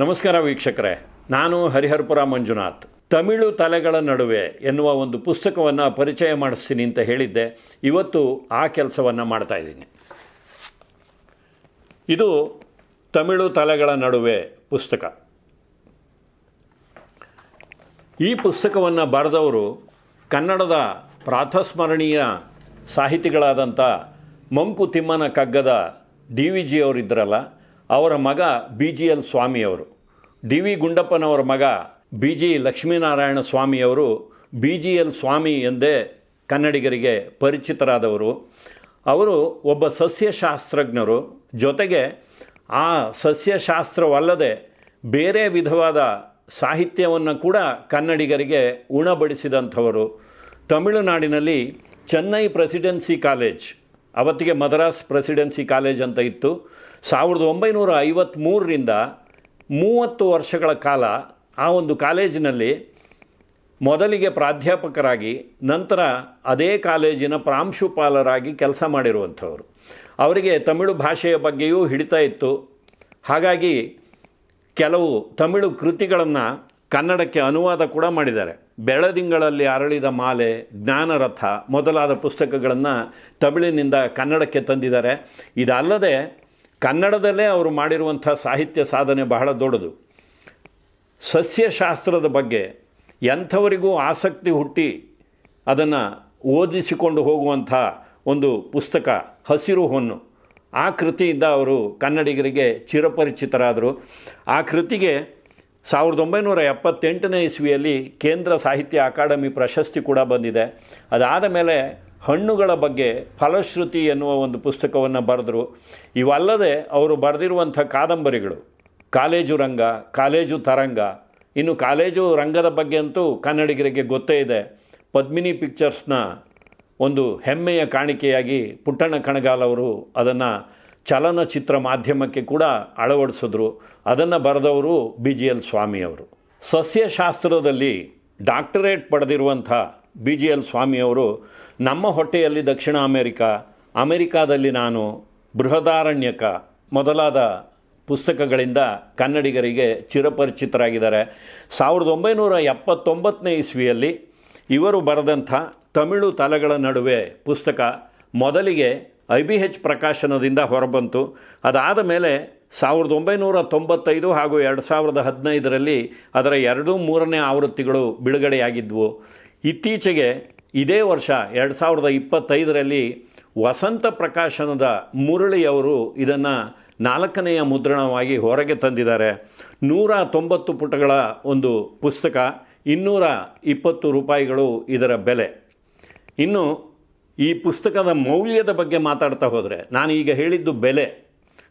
ನಮಸ್ಕಾರ ವೀಕ್ಷಕರೇ, ನಾನು ಹರಿಹರಪುರ ಮಂಜುನಾಥ್. ತಮಿಳು ತಲೆಗಳ ನಡುವೆ ಎನ್ನುವ ಒಂದು ಪುಸ್ತಕವನ್ನು ಪರಿಚಯ ಮಾಡಿಸ್ತೀನಿ ಅಂತ ಹೇಳಿದ್ದೆ. ಇವತ್ತು ಆ ಕೆಲಸವನ್ನು ಮಾಡ್ತಾ ಇದ್ದೀನಿ. ಇದು ತಮಿಳು ತಲೆಗಳ ನಡುವೆ ಪುಸ್ತಕ. ಈ ಪುಸ್ತಕವನ್ನು ಬರೆದವರು ಕನ್ನಡದ ಪ್ರಾತಸ್ಮರಣೀಯ ಸಾಹಿತಿಗಳಾದಂಥ ಮಂಕು ತಿಮ್ಮನ ಕಗ್ಗದ ಡಿ ವಿ ಜಿ ಅವರಿದ್ದರಲ್ಲ ಅವರ ಮಗ ಬಿ ಜಿ ಎಲ್ ಸ್ವಾಮಿಯವರು. ಡಿ ವಿ ಗುಂಡಪ್ಪನವರ ಮಗ ಬಿ ಜಿ ಲಕ್ಷ್ಮೀನಾರಾಯಣ ಸ್ವಾಮಿಯವರು ಬಿ ಜಿ ಎಲ್ ಸ್ವಾಮಿ ಎಂದೇ ಕನ್ನಡಿಗರಿಗೆ ಪರಿಚಿತರಾದವರು. ಅವರು ಒಬ್ಬ ಸಸ್ಯಶಾಸ್ತ್ರಜ್ಞರು. ಜೊತೆಗೆ ಆ ಸಸ್ಯಶಾಸ್ತ್ರವಲ್ಲದೆ ಬೇರೆ ವಿಧವಾದ ಸಾಹಿತ್ಯವನ್ನು ಕೂಡ ಕನ್ನಡಿಗರಿಗೆ ಉಣಬಡಿಸಿದಂಥವರು. ತಮಿಳುನಾಡಿನಲ್ಲಿ ಚೆನ್ನೈ ಪ್ರೆಸಿಡೆನ್ಸಿ ಕಾಲೇಜ್, ಅವತ್ತಿಗೆ ಮದ್ರಾಸ್ ಪ್ರೆಸಿಡೆನ್ಸಿ ಕಾಲೇಜ್ ಅಂತ ಇತ್ತು. ಸಾವಿರದ ಒಂಬೈನೂರ ಐವತ್ತ್ಮೂರರಿಂದ ಮೂವತ್ತು ವರ್ಷಗಳ ಕಾಲ ಆ ಒಂದು ಕಾಲೇಜಿನಲ್ಲಿ ಮೊದಲಿಗೆ ಪ್ರಾಧ್ಯಾಪಕರಾಗಿ ನಂತರ ಅದೇ ಕಾಲೇಜಿನ ಪ್ರಾಂಶುಪಾಲರಾಗಿ ಕೆಲಸ ಮಾಡಿರುವಂಥವರು. ಅವರಿಗೆ ತಮಿಳು ಭಾಷೆಯ ಬಗ್ಗೆಯೂ ಹಿಡಿತಾ ಇತ್ತು. ಹಾಗಾಗಿ ಕೆಲವು ತಮಿಳು ಕೃತಿಗಳನ್ನು ಕನ್ನಡಕ್ಕೆ ಅನುವಾದ ಕೂಡ ಮಾಡಿದ್ದಾರೆ. ಬೆಳದಿಂಗಳಲ್ಲಿ ಅರಳಿದ ಮಾಲೆ, ಜ್ಞಾನರಥ ಮೊದಲಾದ ಪುಸ್ತಕಗಳನ್ನು ತಮಿಳಿನಿಂದ ಕನ್ನಡಕ್ಕೆ ತಂದಿದ್ದಾರೆ. ಇದಲ್ಲದೆ ಕನ್ನಡದಲ್ಲೇ ಅವರು ಮಾಡಿರುವಂಥ ಸಾಹಿತ್ಯ ಸಾಧನೆ ಬಹಳ ದೊಡ್ಡದು. ಸಸ್ಯಶಾಸ್ತ್ರದ ಬಗ್ಗೆ ಎಂಥವರಿಗೂ ಆಸಕ್ತಿ ಹುಟ್ಟಿ ಅದನ್ನು ಓದಿಸಿಕೊಂಡು ಹೋಗುವಂಥ ಒಂದು ಪುಸ್ತಕ, ಹಸಿರು ಹೊನ್ನು. ಆ ಕೃತಿಯಿಂದ ಅವರು ಕನ್ನಡಿಗರಿಗೆ ಚಿರಪರಿಚಿತರಾದರು. ಆ ಕೃತಿಗೆ ಸಾವಿರದ ಒಂಬೈನೂರ ಎಪ್ಪತ್ತೆಂಟನೇ ಇಸ್ವಿಯಲ್ಲಿ ಕೇಂದ್ರ ಸಾಹಿತ್ಯ ಅಕಾಡೆಮಿ ಪ್ರಶಸ್ತಿ ಕೂಡ ಬಂದಿದೆ. ಅದಾದ ಮೇಲೆ ಹಣ್ಣುಗಳ ಬಗ್ಗೆ ಫಲಶ್ರುತಿ ಎನ್ನುವ ಒಂದು ಪುಸ್ತಕವನ್ನು ಬರೆದರು. ಇವಲ್ಲದೆ ಅವರು ಬರೆದಿರುವಂಥ ಕಾದಂಬರಿಗಳು, ಕಾಲೇಜು ರಂಗ, ಕಾಲೇಜು ತರಂಗ, ಇನ್ನು ಕಾಲೇಜು ರಂಗದ ಬಗ್ಗೆ ಅಂತೂ ಕನ್ನಡಿಗರಿಗೆ ಗೊತ್ತೇ ಇದೆ. ಪದ್ಮಿನಿ ಪಿಕ್ಚರ್ಸ್ನ ಒಂದು ಹೆಮ್ಮೆಯ ಕಾಣಿಕೆಯಾಗಿ ಪುಟ್ಟಣ್ಣ ಕಣಗಾಲ್ ಅವರು ಅದನ್ನು ಚಲನಚಿತ್ರ ಮಾಧ್ಯಮಕ್ಕೆ ಕೂಡ ಅಳವಡಿಸಿದ್ರು. ಅದನ್ನು ಬರೆದವರು ಬಿ ಜಿ ಎಲ್ ಸ್ವಾಮಿಯವರು ಸಸ್ಯಶಾಸ್ತ್ರದಲ್ಲಿ ಡಾಕ್ಟರೇಟ್ ಪಡೆದಿರುವಂಥ ಬಿ ಜಿ ಎಲ್ ಸ್ವಾಮಿಯವರು, ನಮ್ಮ ಹೊಟ್ಟೆಯಲ್ಲಿ ದಕ್ಷಿಣ ಅಮೆರಿಕ, ಅಮೆರಿಕಾದಲ್ಲಿ ನಾನು ಬೃಹದಾರಣ್ಯಕ ಮೊದಲಾದ ಪುಸ್ತಕಗಳಿಂದ ಕನ್ನಡಿಗರಿಗೆ ಚಿರಪರಿಚಿತರಾಗಿದ್ದಾರೆ. ಸಾವಿರದ ಒಂಬೈನೂರ ಎಪ್ಪತ್ತೊಂಬತ್ತನೇ ಇಸ್ವಿಯಲ್ಲಿ ಇವರು ಬರೆದಂಥ ತಮಿಳು ತಲೆಗಳ ನಡುವೆ ಪುಸ್ತಕ ಮೊದಲಿಗೆ ಐ ಬಿ ಹೆಚ್ ಪ್ರಕಾಶನದಿಂದ ಹೊರಬಂತು. ಅದಾದ ಮೇಲೆ ಸಾವಿರದ ಒಂಬೈನೂರ ತೊಂಬತ್ತೈದು ಹಾಗೂ ಎರಡು ಸಾವಿರದ ಹದಿನೈದರಲ್ಲಿ ಅದರ ಎರಡೂ ಮೂರನೇ ಆವೃತ್ತಿಗಳು ಬಿಡುಗಡೆಯಾಗಿದ್ವು. ಇತ್ತೀಚೆಗೆ ಇದೇ ವರ್ಷ ಎರಡು ಸಾವಿರದ ಇಪ್ಪತ್ತೈದರಲ್ಲಿ ವಸಂತ ಪ್ರಕಾಶನದ ಮುರಳಿಯವರು ಇದನ್ನು ನಾಲ್ಕನೆಯ ಮುದ್ರಣವಾಗಿ ಹೊರಗೆ ತಂದಿದ್ದಾರೆ. ನೂರ ತೊಂಬತ್ತು ಪುಟಗಳ ಒಂದು ಪುಸ್ತಕ, ಇನ್ನೂರ ಇಪ್ಪತ್ತು ರೂಪಾಯಿಗಳು ಇದರ ಬೆಲೆ. ಇನ್ನು ಈ ಪುಸ್ತಕದ ಮೌಲ್ಯದ ಬಗ್ಗೆ ಮಾತಾಡ್ತಾ ಹೋದರೆ ನಾನು ಈಗ ಹೇಳಿದ್ದು ಬೆಲೆ.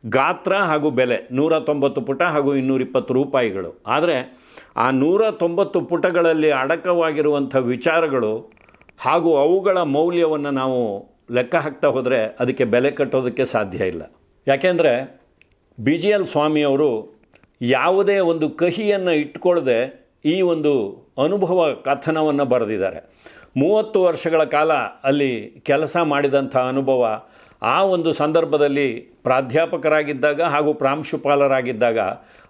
ಗಾತ್ರ ಹಾಗೂ ಬೆಲೆ ನೂರ ತೊಂಬತ್ತು ಪುಟ ಹಾಗೂ ಇನ್ನೂರಿಪ್ಪತ್ತು ರೂಪಾಯಿಗಳು. ಆದರೆ ಆ ನೂರ ತೊಂಬತ್ತು ಪುಟಗಳಲ್ಲಿ ಅಡಕವಾಗಿರುವಂಥ ವಿಚಾರಗಳು ಹಾಗೂ ಅವುಗಳ ಮೌಲ್ಯವನ್ನು ನಾವು ಲೆಕ್ಕ ಹಾಕ್ತಾ ಹೋದರೆ ಅದಕ್ಕೆ ಬೆಲೆ ಕಟ್ಟೋದಕ್ಕೆ ಸಾಧ್ಯ ಇಲ್ಲ. ಯಾಕೆಂದರೆ ಬಿ ಜಿ ಎಲ್ ಸ್ವಾಮಿಯವರು ಯಾವುದೇ ಒಂದು ಕಹಿಯನ್ನು ಇಟ್ಕೊಳ್ಳದೆ ಈ ಒಂದು ಅನುಭವ ಕಥನವನ್ನು ಬರೆದಿದ್ದಾರೆ. ಮೂವತ್ತು ವರ್ಷಗಳ ಕಾಲ ಅಲ್ಲಿ ಕೆಲಸ ಮಾಡಿದಂಥ ಅನುಭವ ಆ ಒಂದು ಸಂದರ್ಭದಲ್ಲಿ ಪ್ರಾಧ್ಯಾಪಕರಾಗಿದ್ದಾಗ ಹಾಗೂ ಪ್ರಾಂಶುಪಾಲರಾಗಿದ್ದಾಗ,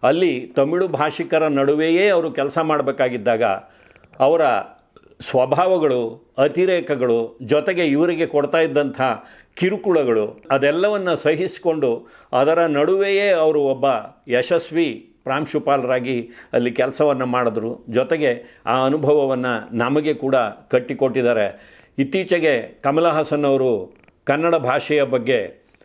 ಅಲ್ಲಿ ತಮಿಳು ಭಾಷಿಕರ ನಡುವೆಯೇ ಅವರು ಕೆಲಸ ಮಾಡಬೇಕಾಗಿದ್ದಾಗ, ಅವರ ಸ್ವಭಾವಗಳು, ಅತಿರೇಕಗಳು, ಜೊತೆಗೆ ಇವರಿಗೆ ಕೊಡ್ತಾ ಇದ್ದಂಥ ಕಿರುಕುಳಗಳು, ಅದೆಲ್ಲವನ್ನು ಸಹಿಸಿಕೊಂಡು ಅದರ ನಡುವೆಯೇ ಅವರು ಒಬ್ಬ ಯಶಸ್ವಿ ಪ್ರಾಂಶುಪಾಲರಾಗಿ ಅಲ್ಲಿ ಕೆಲಸವನ್ನು ಮಾಡಿದ್ರು. ಜೊತೆಗೆ ಆ ಅನುಭವವನ್ನು ನಮಗೆ ಕೂಡ ಕಟ್ಟಿಕೊಟ್ಟಿದ್ದಾರೆ. ಇತ್ತೀಚೆಗೆ ಕಮಲಹಾಸನ್ ಅವರು ಕನ್ನಡ ಭಾಷೆಯ ಬಗ್ಗೆ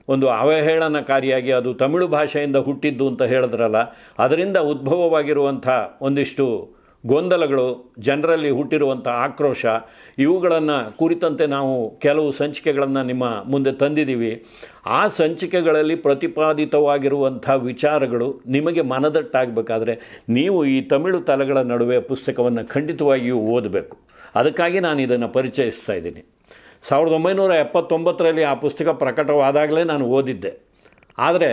ಒಂದು ಅವಹೇಳನಕಾರಿಯಾಗಿ ಅದು ತಮಿಳು ಭಾಷೆಯಿಂದ ಹುಟ್ಟಿದ್ದು ಅಂತ ಹೇಳಿದ್ರಲ್ಲ, ಅದರಿಂದ ಉದ್ಭವವಾಗಿರುವಂಥ ಒಂದಿಷ್ಟು ಗೊಂದಲಗಳು, ಜನರಲ್ಲಿ ಹುಟ್ಟಿರುವಂಥ ಆಕ್ರೋಶ, ಇವುಗಳನ್ನು ಕುರಿತಂತೆ ನಾವು ಕೆಲವು ಸಂಚಿಕೆಗಳನ್ನು ನಿಮ್ಮ ಮುಂದೆ ತಂದಿದ್ದೀವಿ. ಆ ಸಂಚಿಕೆಗಳಲ್ಲಿ ಪ್ರತಿಪಾದಿತವಾಗಿರುವಂಥ ವಿಚಾರಗಳು ನಿಮಗೆ ಮನದಟ್ಟಾಗಬೇಕಾದ್ರೆ ನೀವು ಈ ತಮಿಳು ತಲೆಗಳ ನಡುವೆ ಪುಸ್ತಕವನ್ನು ಖಂಡಿತವಾಗಿಯೂ ಓದಬೇಕು. ಅದಕ್ಕಾಗಿ ನಾನು ಇದನ್ನು ಪರಿಚಯಿಸ್ತಾ ಇದ್ದೀನಿ. ಸಾವಿರದ ಒಂಬೈನೂರ ಎಪ್ಪತ್ತೊಂಬತ್ತರಲ್ಲಿ ಆ ಪುಸ್ತಕ ಪ್ರಕಟವಾದಾಗಲೇ ನಾನು ಓದಿದ್ದೆ. ಆದರೆ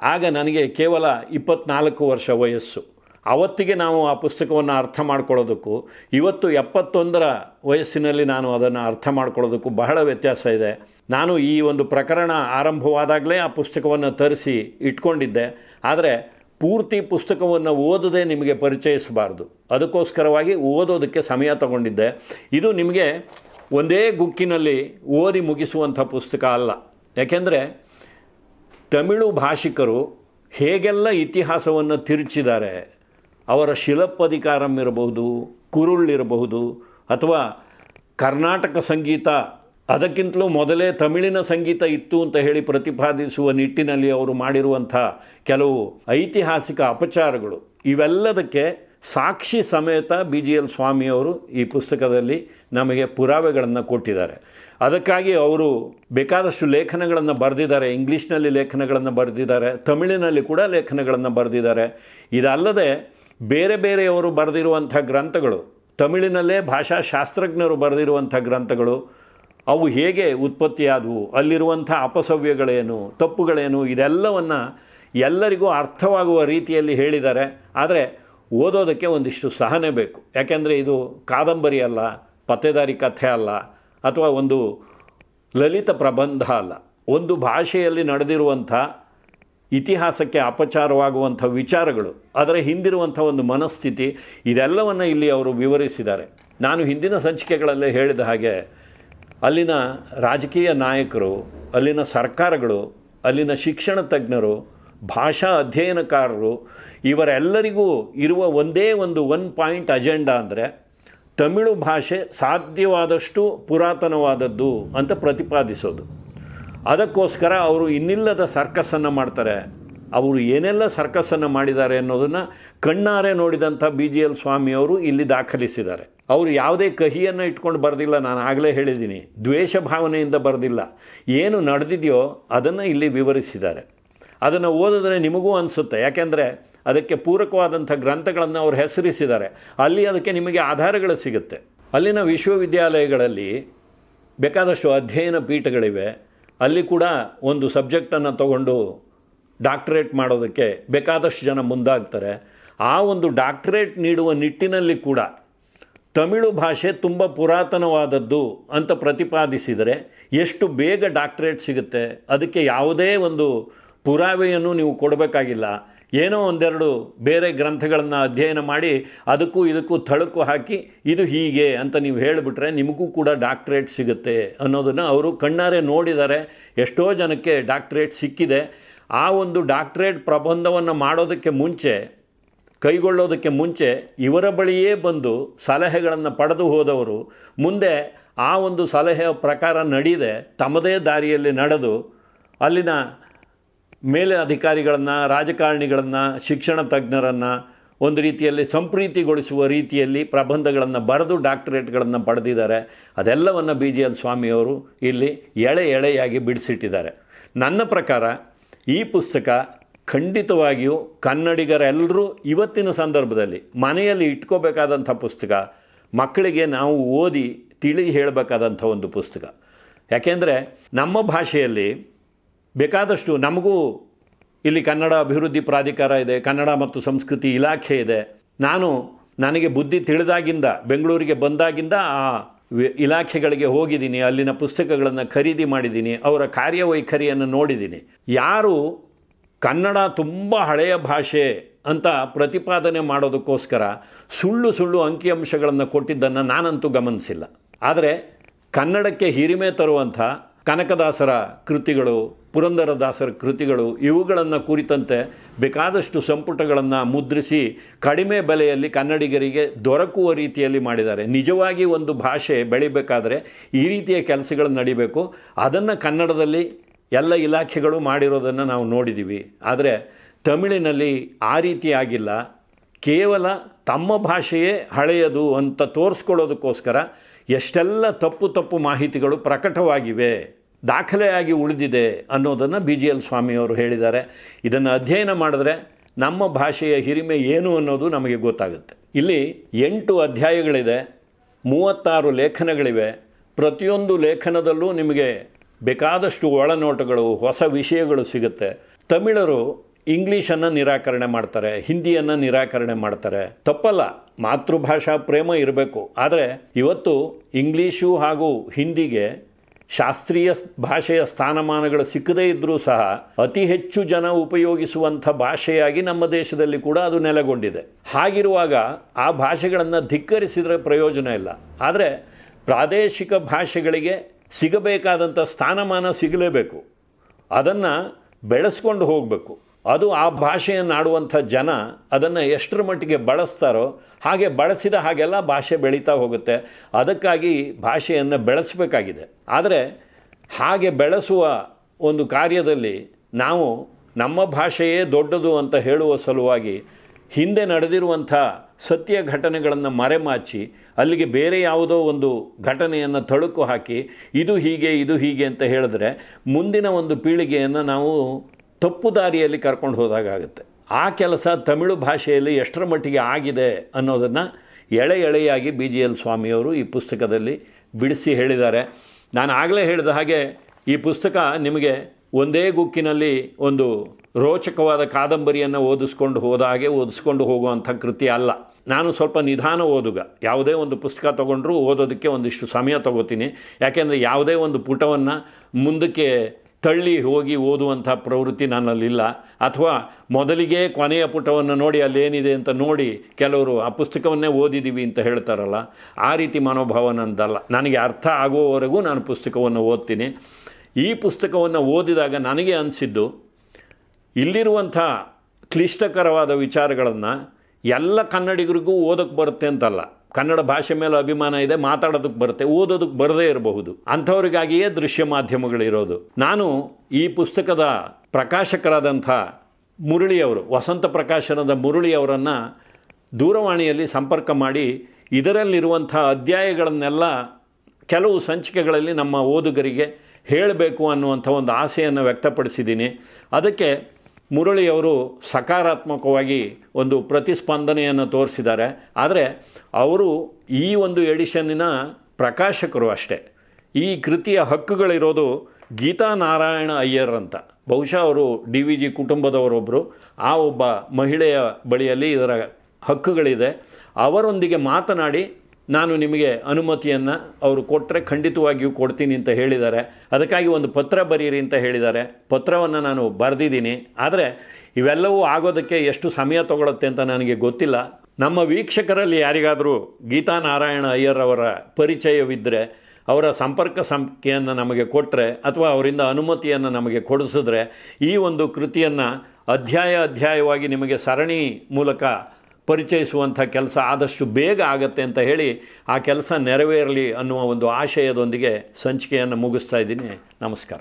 ಆಗ ನನಗೆ ಕೇವಲ ಇಪ್ಪತ್ನಾಲ್ಕು ವರ್ಷ ವಯಸ್ಸು. ಅವತ್ತಿಗೆ ನಾವು ಆ ಪುಸ್ತಕವನ್ನು ಅರ್ಥ ಮಾಡ್ಕೊಳ್ಳೋದಕ್ಕೂ, ಇವತ್ತು ಎಪ್ಪತ್ತೊಂದರ ವಯಸ್ಸಿನಲ್ಲಿ ನಾನು ಅದನ್ನು ಅರ್ಥ ಮಾಡ್ಕೊಳ್ಳೋದಕ್ಕೂ ಬಹಳ ವ್ಯತ್ಯಾಸ ಇದೆ. ನಾನು ಈ ಒಂದು ಪ್ರಕರಣ ಆರಂಭವಾದಾಗಲೇ ಆ ಪುಸ್ತಕವನ್ನು ತರಿಸಿ ಇಟ್ಕೊಂಡಿದ್ದೆ. ಆದರೆ ಪೂರ್ತಿ ಪುಸ್ತಕವನ್ನು ಓದದೆ ನಿಮಗೆ ಪರಿಚಯಿಸಬಾರ್ದು. ಅದಕ್ಕೋಸ್ಕರವಾಗಿ ಓದೋದಕ್ಕೆ ಸಮಯ ತಗೊಂಡಿದ್ದೆ. ಇದು ನಿಮಗೆ ಒಂದೇ ಗುಕ್ಕಿನಲ್ಲಿ ಓದಿ ಮುಗಿಸುವಂಥ ಪುಸ್ತಕ ಅಲ್ಲ. ಯಾಕೆಂದರೆ ತಮಿಳು ಭಾಷಿಕರು ಹೇಗೆಲ್ಲ ಇತಿಹಾಸವನ್ನು ತಿರುಚಿದ್ದಾರೆ, ಅವರ ಶಿಲಪ್ಪಧಿಕಾರಂ ಇರಬಹುದು ಕುರುಳಿರಬಹುದು ಅಥವಾ ಕರ್ನಾಟಕ ಸಂಗೀತ, ಅದಕ್ಕಿಂತಲೂ ಮೊದಲೇ ತಮಿಳಿನ ಸಂಗೀತ ಇತ್ತು ಅಂತ ಹೇಳಿ ಪ್ರತಿಪಾದಿಸುವ ನಿಟ್ಟಿನಲ್ಲಿ ಅವರು ಮಾಡಿರುವಂಥ ಕೆಲವು ಐತಿಹಾಸಿಕ ಅಪಚಾರಗಳು. ಇವೆಲ್ಲದಕ್ಕೆ ಸಾಕ್ಷಿ ಸಮೇತ ಬಿ ಜಿ ಎಲ್ ಸ್ವಾಮಿಯವರು ಈ ಪುಸ್ತಕದಲ್ಲಿ ನಮಗೆ ಪುರಾವೆಗಳನ್ನು ಕೊಟ್ಟಿದ್ದಾರೆ. ಅದಕ್ಕಾಗಿ ಅವರು ಬೇಕಾದಷ್ಟು ಲೇಖನಗಳನ್ನು ಬರೆದಿದ್ದಾರೆ. ಇಂಗ್ಲೀಷ್ನಲ್ಲಿ ಲೇಖನಗಳನ್ನು ಬರೆದಿದ್ದಾರೆ. ತಮಿಳಿನಲ್ಲಿ ಕೂಡ ಲೇಖನಗಳನ್ನು ಬರೆದಿದ್ದಾರೆ. ಇದಲ್ಲದೆ ಬೇರೆ ಬೇರೆಯವರು ಬರೆದಿರುವಂಥ ಗ್ರಂಥಗಳು, ತಮಿಳಿನಲ್ಲೇ ಭಾಷಾಶಾಸ್ತ್ರಜ್ಞರು ಬರೆದಿರುವಂಥ ಗ್ರಂಥಗಳು, ಅವು ಹೇಗೆ ಉತ್ಪತ್ತಿಯಾದವು, ಅಲ್ಲಿರುವಂಥ ಅಪಸವ್ಯಗಳೇನು, ತಪ್ಪುಗಳೇನು, ಇದೆಲ್ಲವನ್ನು ಎಲ್ಲರಿಗೂ ಅರ್ಥವಾಗುವ ರೀತಿಯಲ್ಲಿ ಹೇಳಿದ್ದಾರೆ. ಆದರೆ ಓದೋದಕ್ಕೆ ಒಂದಿಷ್ಟು ಸಹನೆ ಬೇಕು. ಯಾಕೆಂದರೆ ಇದು ಕಾದಂಬರಿ ಅಲ್ಲ, ಪತ್ತೆದಾರಿ ಕಥೆ ಅಲ್ಲ, ಅಥವಾ ಒಂದು ಲಲಿತ ಪ್ರಬಂಧ ಅಲ್ಲ. ಒಂದು ಭಾಷೆಯಲ್ಲಿ ನಡೆದಿರುವಂಥ ಇತಿಹಾಸಕ್ಕೆ ಅಪಚಾರವಾಗುವಂಥ ವಿಚಾರಗಳು ಅದರ ಹಿಂದಿರುವಂಥ ಒಂದು ಮನಸ್ಥಿತಿ, ಇದೆಲ್ಲವನ್ನು ಇಲ್ಲಿ ಅವರು ವಿವರಿಸಿದ್ದಾರೆ. ನಾನು ಹಿಂದಿನ ಸಂಚಿಕೆಗಳಲ್ಲೇ ಹೇಳಿದ ಹಾಗೆ, ಅಲ್ಲಿನ ರಾಜಕೀಯ ನಾಯಕರು, ಅಲ್ಲಿನ ಸರ್ಕಾರಗಳು, ಅಲ್ಲಿನ ಶಿಕ್ಷಣ ತಜ್ಞರು ಭಾಷಾ ಅಧ್ಯಯನಕಾರರು ಇವರೆಲ್ಲರಿಗೂ ಇರುವ ಒಂದೇ ಒಂದು ಒನ್ ಪಾಯಿಂಟ್ ಅಜೆಂಡಾ ಅಂದರೆ ತಮಿಳು ಭಾಷೆ ಸಾಧ್ಯವಾದಷ್ಟು ಪುರಾತನವಾದದ್ದು ಅಂತ ಪ್ರತಿಪಾದಿಸೋದು. ಅದಕ್ಕೋಸ್ಕರ ಅವರು ಇನ್ನಿಲ್ಲದ ಸರ್ಕಸ್ಸನ್ನು ಮಾಡ್ತಾರೆ. ಅವರು ಏನೆಲ್ಲ ಸರ್ಕಸ್ಸನ್ನು ಮಾಡಿದ್ದಾರೆ ಅನ್ನೋದನ್ನು ಕಣ್ಣಾರೆ ನೋಡಿದಂಥ ಬಿ ಜಿ ಎಲ್ ಸ್ವಾಮಿಯವರು ಇಲ್ಲಿ ದಾಖಲಿಸಿದ್ದಾರೆ. ಅವರು ಯಾವುದೇ ಕಹಿಯನ್ನು ಇಟ್ಕೊಂಡು ಬರೆದಿಲ್ಲ, ನಾನು ಆಗಲೇ ಹೇಳಿದ್ದೀನಿ. ದ್ವೇಷ ಭಾವನೆಯಿಂದ ಬರೆದಿಲ್ಲ. ಏನು ನಡೆದಿದೆಯೋ ಅದನ್ನು ಇಲ್ಲಿ ವಿವರಿಸಿದ್ದಾರೆ. ಅದನ್ನು ಓದಿದ್ರೆ ನಿಮಗೂ ಅನಿಸುತ್ತೆ. ಯಾಕೆಂದರೆ ಅದಕ್ಕೆ ಪೂರಕವಾದಂಥ ಗ್ರಂಥಗಳನ್ನು ಅವರು ಹೆಸರಿಸಿದ್ದಾರೆ. ಅಲ್ಲಿ ಅದಕ್ಕೆ ನಿಮಗೆ ಆಧಾರಗಳು ಸಿಗುತ್ತೆ. ಅಲ್ಲಿನ ವಿಶ್ವವಿದ್ಯಾಲಯಗಳಲ್ಲಿ ಬೇಕಾದಷ್ಟು ಅಧ್ಯಯನ ಪೀಠಗಳಿವೆ. ಅಲ್ಲಿ ಕೂಡ ಒಂದು ಸಬ್ಜೆಕ್ಟನ್ನು ತಗೊಂಡು ಡಾಕ್ಟರೇಟ್ ಮಾಡೋದಕ್ಕೆ ಬೇಕಾದಷ್ಟು ಜನ ಮುಂದಾಗ್ತಾರೆ. ಆ ಒಂದು ಡಾಕ್ಟರೇಟ್ ನೀಡುವ ನಿಟ್ಟಿನಲ್ಲಿ ಕೂಡ ತಮಿಳು ಭಾಷೆ ತುಂಬ ಪುರಾತನವಾದದ್ದು ಅಂತ ಪ್ರತಿಪಾದಿಸಿದರೆ ಎಷ್ಟು ಬೇಗ ಡಾಕ್ಟರೇಟ್ ಸಿಗುತ್ತೆ? ಅದಕ್ಕೆ ಯಾವುದೇ ಒಂದು ಪುರಾವೆಯನ್ನು ನೀವು ಕೊಡಬೇಕಾಗಿಲ್ಲ. ಏನೋ ಒಂದೆರಡು ಬೇರೆ ಗ್ರಂಥಗಳನ್ನು ಅಧ್ಯಯನ ಮಾಡಿ ಅದಕ್ಕೂ ಇದಕ್ಕೂ ಥಳಕು ಹಾಕಿ ಇದು ಹೀಗೆ ಅಂತ ನೀವು ಹೇಳಿಬಿಟ್ರೆ ನಿಮಗೂ ಕೂಡ ಡಾಕ್ಟ್ರೇಟ್ ಸಿಗುತ್ತೆ ಅನ್ನೋದನ್ನು ಅವರು ಕಣ್ಣಾರೆ ನೋಡಿದ್ದಾರೆ ಎಷ್ಟೋ ಜನಕ್ಕೆ ಡಾಕ್ಟ್ರೇಟ್ ಸಿಕ್ಕಿದೆ. ಆ ಒಂದು ಡಾಕ್ಟ್ರೇಟ್ ಪ್ರಬಂಧವನ್ನು ಮಾಡೋದಕ್ಕೆ ಮುಂಚೆ, ಕೈಗೊಳ್ಳೋದಕ್ಕೆ ಮುಂಚೆ ಇವರ ಬಳಿಯೇ ಬಂದು ಸಲಹೆಗಳನ್ನು ಪಡೆದು ಹೋದವರು, ಮುಂದೆ ಆ ಒಂದು ಸಲಹೆಯ ಪ್ರಕಾರ ನಡೆಯದೆ ತಮ್ಮದೇ ದಾರಿಯಲ್ಲಿ ನಡೆದು ಅಲ್ಲಿನ ಮೇಲೆ ಅಧಿಕಾರಿಗಳನ್ನು, ರಾಜಕಾರಣಿಗಳನ್ನು, ಶಿಕ್ಷಣ ತಜ್ಞರನ್ನು ಒಂದು ರೀತಿಯಲ್ಲಿ ಸಂಪ್ರೀತಿಗೊಳಿಸುವ ರೀತಿಯಲ್ಲಿ ಪ್ರಬಂಧಗಳನ್ನು ಬರೆದು ಡಾಕ್ಟರೇಟ್ಗಳನ್ನು ಪಡೆದಿದ್ದಾರೆ. ಅದೆಲ್ಲವನ್ನು ಬಿ ಜಿ ಎಲ್ ಸ್ವಾಮಿಯವರು ಇಲ್ಲಿ ಎಳೆ ಎಳೆಯಾಗಿ ಬಿಡಿಸಿಟ್ಟಿದ್ದಾರೆ. ನನ್ನ ಪ್ರಕಾರ ಈ ಪುಸ್ತಕ ಖಂಡಿತವಾಗಿಯೂ ಕನ್ನಡಿಗರೆಲ್ಲರೂ ಇವತ್ತಿನ ಸಂದರ್ಭದಲ್ಲಿ ಮನೆಯಲ್ಲಿ ಇಟ್ಕೋಬೇಕಾದಂಥ ಪುಸ್ತಕ, ಮಕ್ಕಳಿಗೆ ನಾವು ಓದಿ ತಿಳಿ ಹೇಳಬೇಕಾದಂಥ ಒಂದು ಪುಸ್ತಕ. ಯಾಕೆಂದರೆ ನಮ್ಮ ಭಾಷೆಯಲ್ಲಿ ಬೇಕಾದಷ್ಟು ನಮಗೂ ಇಲ್ಲಿ ಕನ್ನಡ ಅಭಿವೃದ್ಧಿ ಪ್ರಾಧಿಕಾರ ಇದೆ, ಕನ್ನಡ ಮತ್ತು ಸಂಸ್ಕೃತಿ ಇಲಾಖೆ ಇದೆ. ನಾನು ನನಗೆ ಬುದ್ಧಿ ತಿಳಿದಾಗಿಂದ, ಬೆಂಗಳೂರಿಗೆ ಬಂದಾಗಿಂದ ಆ ಇಲಾಖೆಗಳಿಗೆ ಹೋಗಿದ್ದೀನಿ, ಅಲ್ಲಿನ ಪುಸ್ತಕಗಳನ್ನು ಖರೀದಿ ಮಾಡಿದ್ದೀನಿ, ಅವರ ಕಾರ್ಯವೈಖರಿಯನ್ನು ನೋಡಿದ್ದೀನಿ. ಯಾರು ಕನ್ನಡ ತುಂಬ ಹಳೆಯ ಭಾಷೆ ಅಂತ ಪ್ರತಿಪಾದನೆ ಮಾಡೋದಕ್ಕೋಸ್ಕರ ಸುಳ್ಳು ಸುಳ್ಳು ಅಂಕಿಅಂಶಗಳನ್ನು ಕೊಟ್ಟಿದ್ದನ್ನು ನಾನಂತೂ ಗಮನಿಸಿಲ್ಲ. ಆದರೆ ಕನ್ನಡಕ್ಕೆ ಹಿರಿಮೆ ತರುವಂಥ ಕನಕದಾಸರ ಕೃತಿಗಳು ಪುರಂದರದಾಸರ ಕೃತಿಗಳು ಇವುಗಳನ್ನು ಕುರಿತಂತೆ ಬೇಕಾದಷ್ಟು ಸಂಪುಟಗಳನ್ನು ಮುದ್ರಿಸಿ ಕಡಿಮೆ ಬೆಲೆಯಲ್ಲಿ ಕನ್ನಡಿಗರಿಗೆ ದೊರಕುವ ರೀತಿಯಲ್ಲಿ ಮಾಡಿದ್ದಾರೆ. ನಿಜವಾಗಿ ಒಂದು ಭಾಷೆ ಬೆಳಿಬೇಕಾದರೆ ಈ ರೀತಿಯ ಕೆಲಸಗಳು ನಡಿಬೇಕು. ಅದನ್ನು ಕನ್ನಡದಲ್ಲಿ ಎಲ್ಲ ಇಲಾಖೆಗಳು ಮಾಡಿರೋದನ್ನು ನಾವು ನೋಡಿದ್ದೀವಿ ಆದರೆ ತಮಿಳಿನಲ್ಲಿ ಆ ರೀತಿ ಆಗಿಲ್ಲ. ಕೇವಲ ತಮ್ಮ ಭಾಷೆಯೇ ಹಳೆಯದು ಅಂತ ತೋರಿಸ್ಕೊಳ್ಳೋದಕ್ಕೋಸ್ಕರ ಎಷ್ಟೆಲ್ಲ ತಪ್ಪು ತಪ್ಪು ಮಾಹಿತಿಗಳು ಪ್ರಕಟವಾಗಿವೆ. ದಾಖಲೆಯಾಗಿ ಉಳಿದಿದೆ ಅನ್ನೋದನ್ನು ಬಿ ಜಿ ಎಲ್ ಸ್ವಾಮಿಯವರು ಹೇಳಿದ್ದಾರೆ. ಇದನ್ನು ಅಧ್ಯಯನ ಮಾಡಿದ್ರೆ ನಮ್ಮ ಭಾಷೆಯ ಹಿರಿಮೆ ಏನು ಅನ್ನೋದು ನಮಗೆ ಗೊತ್ತಾಗುತ್ತೆ. ಇಲ್ಲಿ ಎಂಟು ಅಧ್ಯಾಯಗಳಿದೆ, ಮೂವತ್ತಾರು ಲೇಖನಗಳಿವೆ. ಪ್ರತಿಯೊಂದು ಲೇಖನದಲ್ಲೂ ನಿಮಗೆ ಬೇಕಾದಷ್ಟು ಒಳನೋಟಗಳು, ಹೊಸ ವಿಷಯಗಳು ಸಿಗುತ್ತೆ. ತಮಿಳರು ಇಂಗ್ಲೀಷನ್ನು ನಿರಾಕರಣೆ ಮಾಡ್ತಾರೆ, ಹಿಂದಿಯನ್ನು ನಿರಾಕರಣೆ ಮಾಡ್ತಾರೆ. ತಪ್ಪಲ್ಲ, ಮಾತೃಭಾಷಾ ಪ್ರೇಮ ಇರಬೇಕು. ಆದರೆ ಇವತ್ತು ಇಂಗ್ಲೀಷು ಹಾಗೂ ಹಿಂದಿಗೆ ಶಾಸ್ತ್ರೀಯ ಭಾಷೆಯ ಸ್ಥಾನಮಾನಗಳು ಸಿಕ್ಕದೇ ಇದ್ದರೂ ಸಹ ಅತಿ ಹೆಚ್ಚು ಜನ ಉಪಯೋಗಿಸುವಂಥ ಭಾಷೆಯಾಗಿ ನಮ್ಮ ದೇಶದಲ್ಲಿ ಕೂಡ ಅದು ನೆಲೆಗೊಂಡಿದೆ. ಹಾಗಿರುವಾಗ ಆ ಭಾಷೆಗಳನ್ನು ಧಿಕ್ಕರಿಸಿದರೆ ಪ್ರಯೋಜನ ಇಲ್ಲ. ಆದರೆ ಪ್ರಾದೇಶಿಕ ಭಾಷೆಗಳಿಗೆ ಸಿಗಬೇಕಾದಂಥ ಸ್ಥಾನಮಾನ ಸಿಗಲೇಬೇಕು. ಅದನ್ನು ಬೆಳೆಸ್ಕೊಂಡು ಹೋಗಬೇಕು. ಅದು ಆ ಭಾಷೆಯನ್ನು ಆಡುವಂಥ ಜನ ಅದನ್ನು ಎಷ್ಟರ ಮಟ್ಟಿಗೆ ಬಳಸ್ತಾರೋ ಹಾಗೆ ಬಳಸಿದ ಹಾಗೆಲ್ಲ ಭಾಷೆ ಬೆಳೀತಾ ಹೋಗುತ್ತೆ. ಅದಕ್ಕಾಗಿ ಭಾಷೆಯನ್ನು ಬೆಳೆಸಬೇಕಾಗಿದೆ. ಆದರೆ ಹಾಗೆ ಬೆಳೆಸುವ ಒಂದು ಕಾರ್ಯದಲ್ಲಿ ನಾವು ನಮ್ಮ ಭಾಷೆಯೇ ದೊಡ್ಡದು ಅಂತ ಹೇಳುವ ಸಲುವಾಗಿ ಹಿಂದೆ ನಡೆದಿರುವಂಥ ಸತ್ಯ ಘಟನೆಗಳನ್ನು ಮರೆಮಾಚಿ ಅಲ್ಲಿಗೆ ಬೇರೆ ಯಾವುದೋ ಒಂದು ಘಟನೆಯನ್ನು ತಳುಕು ಹಾಕಿ ಇದು ಹೀಗೆ ಇದು ಹೀಗೆ ಅಂತ ಹೇಳಿದ್ರೆ ಮುಂದಿನ ಒಂದು ಪೀಳಿಗೆಯನ್ನು ನಾವು ತಪ್ಪು ದಾರಿಯಲ್ಲಿ ಕರ್ಕೊಂಡು ಹೋದಾಗುತ್ತೆ ಆ ಕೆಲಸ ತಮಿಳು ಭಾಷೆಯಲ್ಲಿ ಎಷ್ಟರ ಮಟ್ಟಿಗೆ ಆಗಿದೆ ಅನ್ನೋದನ್ನು ಎಳೆ ಎಳೆಯಾಗಿ ಬಿ ಜಿ ಎಲ್ ಸ್ವಾಮಿಯವರು ಈ ಪುಸ್ತಕದಲ್ಲಿ ಬಿಡಿಸಿ ಹೇಳಿದ್ದಾರೆ. ನಾನು ಆಗಲೇ ಹೇಳಿದ ಹಾಗೆ ಈ ಪುಸ್ತಕ ನಿಮಗೆ ಒಂದೇ ಗುಕ್ಕಿನಲ್ಲಿ ಒಂದು ರೋಚಕವಾದ ಕಾದಂಬರಿಯನ್ನು ಓದಿಸ್ಕೊಂಡು ಹೋದ ಹಾಗೆ ಓದಿಸ್ಕೊಂಡು ಹೋಗುವಂಥ ಕೃತಿ ಅಲ್ಲ. ನಾನು ಸ್ವಲ್ಪ ನಿಧಾನ ಓದುಗ. ಯಾವುದೇ ಒಂದು ಪುಸ್ತಕ ತೊಗೊಂಡ್ರೂ ಓದೋದಕ್ಕೆ ಒಂದಿಷ್ಟು ಸಮಯ ತಗೋತೀನಿ. ಯಾಕೆಂದರೆ ಯಾವುದೇ ಒಂದು ಪುಟವನ್ನು ಮುಂದಕ್ಕೆ ತಳ್ಳಿ ಹೋಗಿ ಓದುವಂಥ ಪ್ರವೃತ್ತಿ ನನ್ನಲ್ಲಿಲ್ಲ. ಅಥವಾ ಮೊದಲಿಗೆ ಕೊನೆಯ ಪುಟವನ್ನು ನೋಡಿ ಅಲ್ಲೇನಿದೆ ಅಂತ ನೋಡಿ ಕೆಲವರು, ಆ ಪುಸ್ತಕವನ್ನೇ ಓದಿದ್ದೀವಿ ಅಂತ ಹೇಳ್ತಾರಲ್ಲ, ಆ ರೀತಿ ಮನೋಭಾವ ನನ್ನದಲ್ಲ ನನಗೆ ಅರ್ಥ ಆಗುವವರೆಗೂ ನಾನು ಪುಸ್ತಕವನ್ನು ಓದ್ತೀನಿ. ಈ ಪುಸ್ತಕವನ್ನು ಓದಿದಾಗ ನನಗೆ ಅನಿಸಿದ್ದು, ಇಲ್ಲಿರುವಂಥ ಕ್ಲಿಷ್ಟಕರವಾದ ವಿಚಾರಗಳನ್ನು ಎಲ್ಲ ಕನ್ನಡಿಗರಿಗೂ ಓದಕ್ಕೆ ಬರುತ್ತೆ ಅಂತಲ್ಲ. ಕನ್ನಡ ಭಾಷೆ ಮೇಲೆ ಅಭಿಮಾನ ಇದೆ, ಮಾತಾಡೋದಕ್ಕೆ ಬರುತ್ತೆ, ಓದೋದಕ್ಕೆ ಬರದೇ ಇರಬಹುದು. ಅಂಥವರಿಗಾಗಿಯೇ ದೃಶ್ಯ ಮಾಧ್ಯಮಗಳಿರೋದು. ನಾನು ಈ ಪುಸ್ತಕದ ಪ್ರಕಾಶಕರಾದಂಥ ಮುರಳಿಯವರು, ವಸಂತ ಪ್ರಕಾಶನದ ಮುರಳಿಯವರನ್ನು ದೂರವಾಣಿಯಲ್ಲಿ ಸಂಪರ್ಕ ಮಾಡಿ, ಇದರಲ್ಲಿರುವಂಥ ಅಧ್ಯಾಯಗಳನ್ನೆಲ್ಲ ಕೆಲವು ಸಂಚಿಕೆಗಳಲ್ಲಿ ನಮ್ಮ ಓದುಗರಿಗೆ ಹೇಳಬೇಕು ಅನ್ನುವಂಥ ಒಂದು ಆಸೆಯನ್ನು ವ್ಯಕ್ತಪಡಿಸಿದ್ದೀನಿ. ಅದಕ್ಕೆ ಮುರಳಿಯವರು ಸಕಾರಾತ್ಮಕವಾಗಿ ಒಂದು ಪ್ರತಿಸ್ಪಂದನೆಯನ್ನು ತೋರಿಸಿದ್ದಾರೆ. ಆದರೆ ಅವರು ಈ ಒಂದು ಎಡಿಷನ್ನಿನ ಪ್ರಕಾಶಕರು ಅಷ್ಟೇ. ಈ ಕೃತಿಯ ಹಕ್ಕುಗಳಿರೋದು ಗೀತಾ ನಾರಾಯಣ ಅಯ್ಯರ್ ಅಂತ. ಬಹುಶಃ ಅವರು ಡಿ ವಿ ಜಿ ಕುಟುಂಬದವರೊಬ್ಬರು ಆ ಒಬ್ಬ ಮಹಿಳೆಯ ಬಳಿಯಲ್ಲಿ ಇದರ ಹಕ್ಕುಗಳಿದೆ. ಅವರೊಂದಿಗೆ ಮಾತನಾಡಿ ನಾನು ನಿಮಗೆ ಅನುಮತಿಯನ್ನು ಅವರು ಕೊಟ್ಟರೆ ಖಂಡಿತವಾಗಿಯೂ ಕೊಡ್ತೀನಿ ಅಂತ ಹೇಳಿದ್ದಾರೆ. ಅದಕ್ಕಾಗಿ ಒಂದು ಪತ್ರ ಬರೀರಿ ಅಂತ ಹೇಳಿದ್ದಾರೆ. ಪತ್ರವನ್ನು ನಾನು ಬರೆದಿದ್ದೀನಿ. ಆದರೆ ಇವೆಲ್ಲವೂ ಆಗೋದಕ್ಕೆ ಎಷ್ಟು ಸಮಯ ತಗೊಳುತ್ತೆ ಅಂತ ನನಗೆ ಗೊತ್ತಿಲ್ಲ. ನಮ್ಮ ವೀಕ್ಷಕರಲ್ಲಿ ಯಾರಿಗಾದರೂ ಗೀತಾ ನಾರಾಯಣ ಅಯ್ಯರ್ ಅವರ ಪರಿಚಯವಿದ್ದರೆ ಅವರ ಸಂಪರ್ಕ ಸಂಖ್ಯೆಯನ್ನು ನಮಗೆ ಕೊಟ್ಟರೆ ಅಥವಾ ಅವರಿಂದ ಅನುಮತಿಯನ್ನು ನಮಗೆ ಕೊಡಿಸಿದ್ರೆ, ಈ ಒಂದು ಕೃತಿಯನ್ನು ಅಧ್ಯಾಯ ಅಧ್ಯಾಯವಾಗಿ ನಿಮಗೆ ಸರಣಿ ಮೂಲಕ ಪರಿಚಯಿಸುವಂಥ ಕೆಲಸ ಆದಷ್ಟು ಬೇಗ ಆಗತ್ತೆ ಅಂತ ಹೇಳಿ ಆ ಕೆಲಸ ನೆರವೇರಲಿ ಅನ್ನುವ ಒಂದು ಆಶಯದೊಂದಿಗೆ ಸಂಚಿಕೆಯನ್ನು ಮುಗಿಸ್ತಾ ಇದ್ದೀನಿ. ನಮಸ್ಕಾರ.